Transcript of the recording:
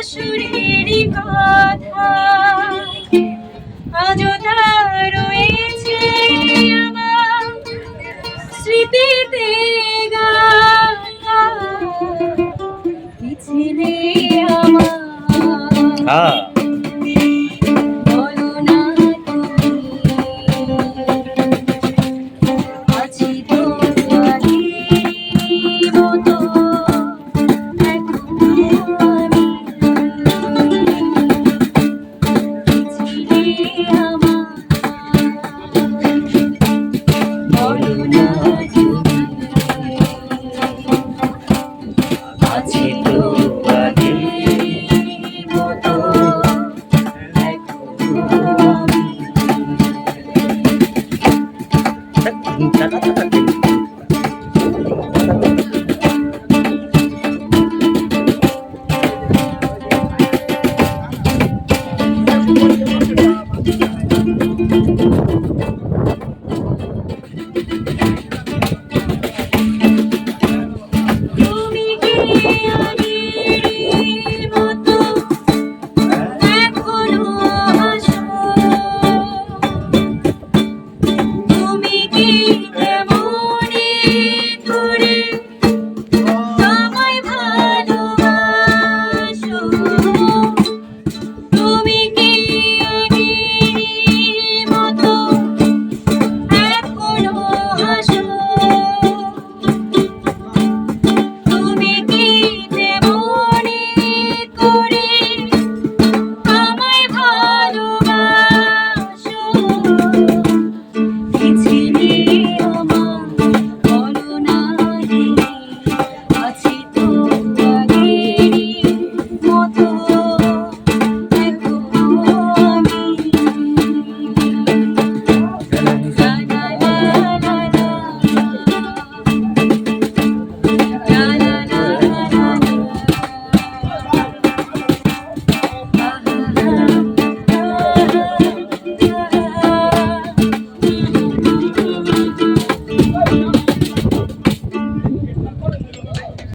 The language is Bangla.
বাঁশুরেরই কথা। আজও তা রয়েছে স্মৃতিতে গাথা। আমার। হ্যাঁ। টাটা